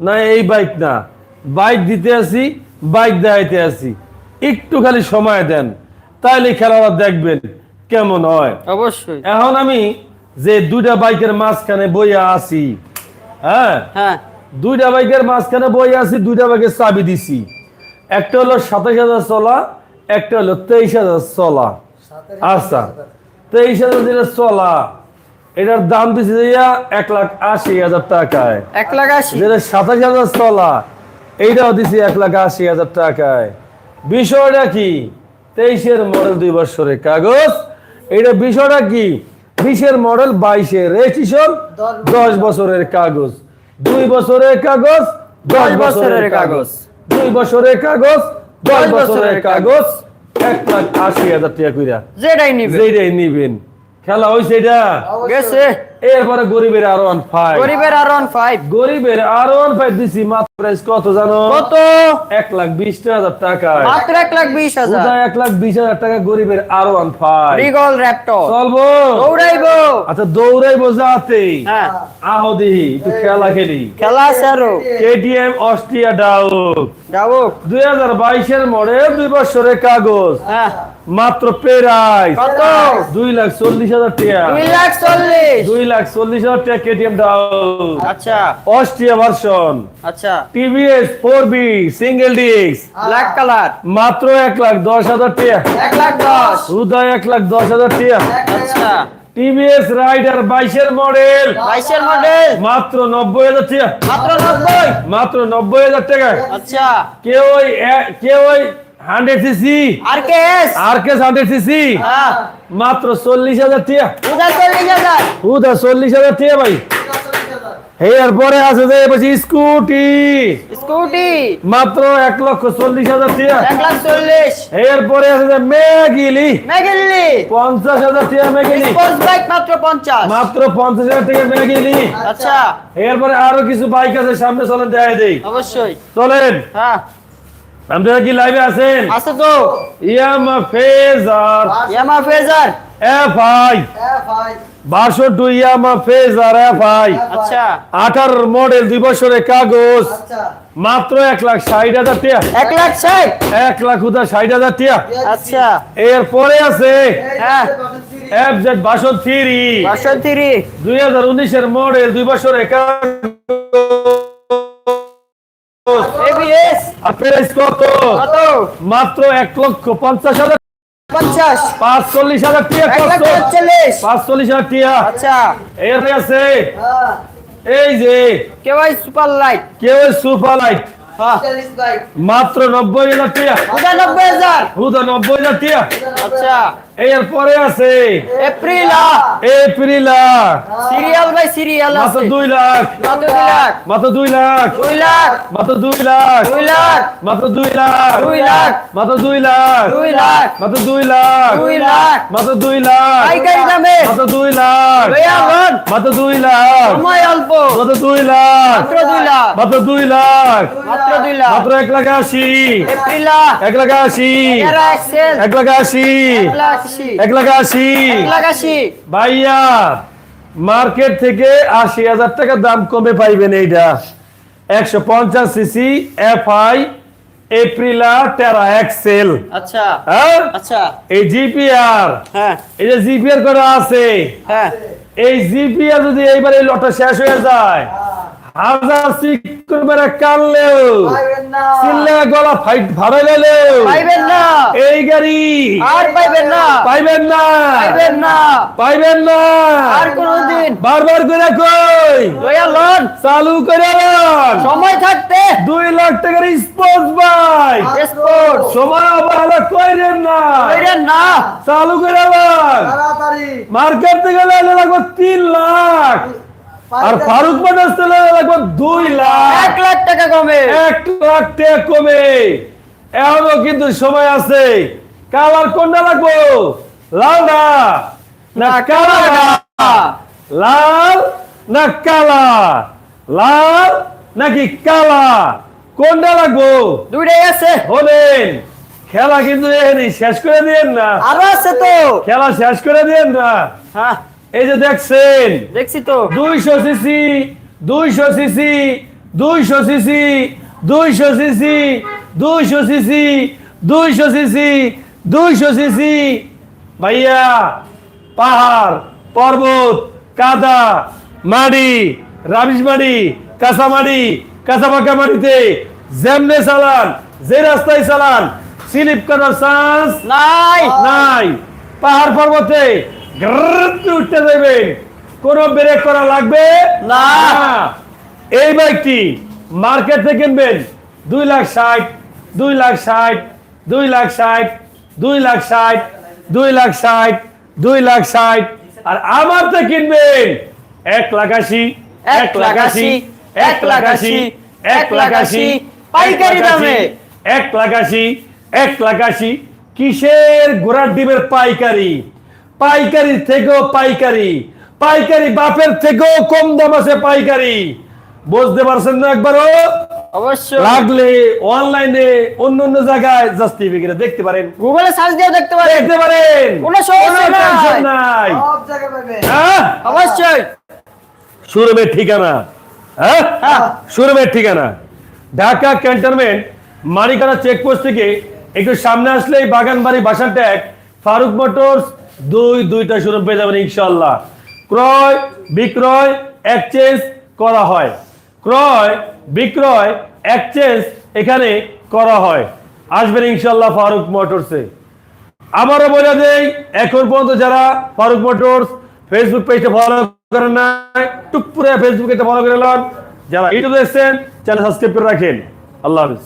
না এই বাইক না। বাইক দিতে আসি বাইক দেখাইতে আসি একটু খালি সময় দেন তাইলে খেলাটা দেখবেন কেমন হয়। অবশ্যই। এখন আমি যে দুইটা বাইকের মাঝখানে বইয়া আছি হ্যাঁ? হ্যাঁ। দুইটা বাইকের মাঝখানে বইয়া আছি দুইটা বাইকের চাবি দিছি। একটা হলো সাতাশ হাজার চলা একটা হলো তেইশ হাজার চলা। আচ্ছা তেইশ হাজার যেটা চলা। এটার দাম দিছি দিয়া এক লাখ আশি হাজার টাকায়। এক লাখ আশি? যেটা সাতাশ হাজার চলা এইটাও দিছি এক লাখ আশি হাজার টাকায়। বিষয়টা কি? তেইশের মডেল দুই বছরের কাগজ। এটা বিষয়টা কি? বিশের মডেল বাইশের রেজিস্ট্রেশন দশ বছরের কাগজ। দুই বছরের কাগজ দশ বছরের কাগজ। দুই বছরের কাগজ দশ বছরের কাগজ। এক লাখ আশি হাজার টাকা কইরা। যেটাই নিবে যেটাই নিবেন। খেলা হয়েছে এটা? গেছে। এরপরে গরিবের আর ওয়ান ফাইভ গরিবের আর ওয়ান ফাইভ গরিবের আর ওয়ান ফাইভ দিছি মাত্র প্রাইস কত জানো? কত? এক লাখ বিশ হাজার টাকা মাত্র এক লাখ বিশ হাজার। এক লাখ বিশ হাজার টাকা গরিবের আরও ওয়ান ফাইভ রিগল র্যাপটর চলবো? দৌড়াইবো। আচ্ছা দৌড়াইবো যাতে। হ্যাঁ। একটু খেলা খেলি। খেলা কেটিএম অস্ট্রিয়া ডাউক। যাব দুই হাজার বাইশের মডেল দুই বছরের কাগজ। হ্যাঁ। মাত্র প্রাইস। কত? দুই লাখ চল্লিশ হাজার টাকা। দুই লাখ চল্লিশ। দুই লাখ চল্লিশ হাজার টাকা কেটিএম ডাউক। আচ্ছা। অস্ট্রিয়া ভার্সন আচ্ছা। TVS four B single disc black colour মাত্র এক লাখ দশ হাজার টাকা। এক লাখ দশ। উদয় এক লাখ দশ হাজার টাকা। আচ্ছা। টিভিএস রাইডার বাইশের মডেল বাইশের মডেল মাত্র নব্বই হাজার টাকা। মাত্র নব্বই। মাত্র নব্বই হাজার টাকা। আচ্ছা। কেউ কেউ ওই hundred CC R K S R K hundred CC মাত্র চল্লিশ হাজার টাকা। উদা চল্লিশ হাজার। উদা চল্লিশ হাজার টাকা ভাই। এরপরে আছে যে বলছি স্কুটি। স্কুটি। মাত্র এক লক্ষ চল্লিশ হাজার টাকা। এক লাখ চল্লিশ। এরপরে আছে যে মেগিলি মেগেলি পঞ্চাশ হাজার টাকা মেগিলি মাত্র পঞ্চাশ। মাত্র পঞ্চাশ হাজার টাকা মেগিলি আচ্ছা। এরপরে আরও কিছু বাইক আছে সামনে চলেন দেখাই দেই। অবশ্যই। চলেন। হ্যাঁ। আপনারা কি লাইভে আছেন? আছে তো। Yamaha Fazer. Yamaha Fazer. F I বাষট্টি ইয়ামা ফেজার এফ আই। আচ্ছা। আঠার মডেল দুই বছরের কাগজ। মাত্র এক লাখ ষাট হাজার টাকা। এক লাখ ষাট? এক লাখ উদা ষাট হাজার টাকা। আচ্ছা। এরপরে আছে হ্যাঁ। দুই হাজার উনিশের মডেল দুই বছরের কাগজ। প্রাইস কত? কত? মাত্র এক লক্ষ পঞ্চাশ হাজার পঞ্চাশ। পাঁচচল্লিশ হাজার টিয়া পঁয়তাল্লিশ। পাঁচচল্লিশ হাজার টিয়া। আচ্ছা। এর আছে এই যে কেওয়াই সুপার লাইট। কেউ সুপার লাইট। হ্যাঁ মাত্র নব্বই হাজার টিয়া পঁচানব্বই হাজার হুদা নব্বই হাজার টিয়া আচ্ছা এরপরে আছে Aprilia Aprilia serial by serial মাত্র দুই লাখ মাত্র দুই লাখ মাত্র দুই লাখ দুই লাখ মাত্র দুই লাখ দুই লাখ মাত্র দুই লাখ দুই লাখ মাত্র দুই লাখ দুই লাখ মাত্র দুই লাখ দুই লাখ মাত্র দুই লাখ পাইকারি দামে মাত্র দুই লাখ মাত্র দুই লাখ। সময় অল্প। মাত্র দুই লাখ। মাত্র দুই লাখ। মাত্র দুই লাখ। মাত্র দুই লাখ। মাত্র এক লাখ আশি। এপ্রিলা এক লাখ আশি। এক লাখ আশি। এক লাখ আশি। এক লাখ আশি। এক লাখ আশি। ভাইয়া মার্কেট থেকে আশি হাজার টাকা দাম কমে পাইবেন এইটা। একশো পঞ্চাশ সিসি এফ আই এপ্রিলা টেরা এক্সেল। আচ্ছা। হ্যাঁ? আচ্ছা। এই জিপিআর। হ্যাঁ। এই যে জিপিআর করা আছে। হ্যাঁ। এই জিপিআর যদি এইবার এই লটটা শেষ হয়ে যায় হাজার সিকুর মেরে কানলেও চিল্লে গলা ফাইট ভাড়া গেলেও পাইবেন না। এই গাড়ি আর পাইবেন না। পাইবেন না। পাইবেন না। পাইবেন না। আর কোনদিন। বারবার করে কই? লইয়া লন চালু করে লন। সময় থাকতে। দুই লাখ টাকার স্পোর্টস বাইক স্পোর্ট সময় অবহেলা কইরেন না। কইরেন না। চালু করে লন। মার্কেট থেকে লাইলে লাগবে তিন লাখ। আর ফারুক বাজার থেকে লাগবে দুই লাখ। এক লাখ টাকা কমে। এক লাখ টাকা কমে। এখনও কিন্তু সময় আছে। কালার কোনটা লাগবো? লাল না? না কালা লাল না কালা? লাল নাকি কালা? কোনটা লাগবো? দুইটাই আছে। বলেন খেলা কিন্তু এখানে শেষ করে দিয়েন না। আরও আছে তো। খেলা শেষ করে দিয়েন না। হ্যাঁ। এই যে দেখছেন দেখছি তো। দুইশো সিসি দুইশো সিসি দুইশো সিসি দুইশো সিসি দুইশো সিসি দুইশো সিসি দুইশো সিসি। ভাইয়া পাহাড় পর্বত কাদা মাড়ি রাবিশ মাটি কাঁচা মাটি কাঁচা পাকা মাটিতে যেমনে চালান যে রাস্তায় চালান স্লিপ করার চান্স নাই। নাই। পাহাড় পর্বতে উঠতে দেবেন কোন ব্রেক করা লাগবে? না। এই বাইকটি মার্কেট কিনবেন দুই লাখ ষাট দুই লাখ ষাট দুই লাখ ষাট দুই লাখ ষাট দুই লাখ ষাট দুই লাখ ষাট। আর আমার থেকে কিনবেন এক লাখ আশি এক লাখ আশি। এক লাখ আশি এক লাখ আশি পাইকারি দামে। এক লাখ আশি এক লাখ আশি কিসের ঘোড়ার ডিমের পাইকারি? পাইকারি থেকেও পাইকারি পাইকারি বাপের থেকেও কম দাম আছে পাইকারি। বুঝতে পারছেন না একবারও? অবশ্যই। লাগলে অনলাইনে অন্য অন্য জায়গায় জাস্টিফিকেট দেখতে পারেন। গুগলে সার্চ দিয়ে দেখতে পারেন। দেখতে পারেন। কোনো সমস্যা নাই। সব জায়গায় পাবে হ্যাঁ? অবশ্যই। শোরুমের ঠিকানা। হ্যাঁ। শোরুমের ঠিকানা। ঢাকা ক্যান্টনমেন্ট, মানিকানা চেকপোস্ট থেকে একটু সামনে আসলেই বাগানবাড়ি বাসার ট্যাগ ফারুক মোটরস, দুই, দুইটা শোরুম পেয়ে যাবেন ইনশাল্লাহ ক্রয়, বিক্রয় এক্সচেঞ্জ করা হয়। ক্রয়, বিক্রয় এক্সচেঞ্জ এখানে করা হয়। আসবেন ইনশাল্লাহ ফারুক মোটরসে। আমারও বলে দেই, এখন পর্যন্ত যারা ফারুক মোটরস ফেসবুক পেজটা ফলো করেন নাই, টুক পুরে ফেসবুকে ফলো করে নেন যারা ইউটিউবে দেখছেন চ্যানেল সাবস্ক্রাইব করে রাখেন। আল্লাহ হাফিজ।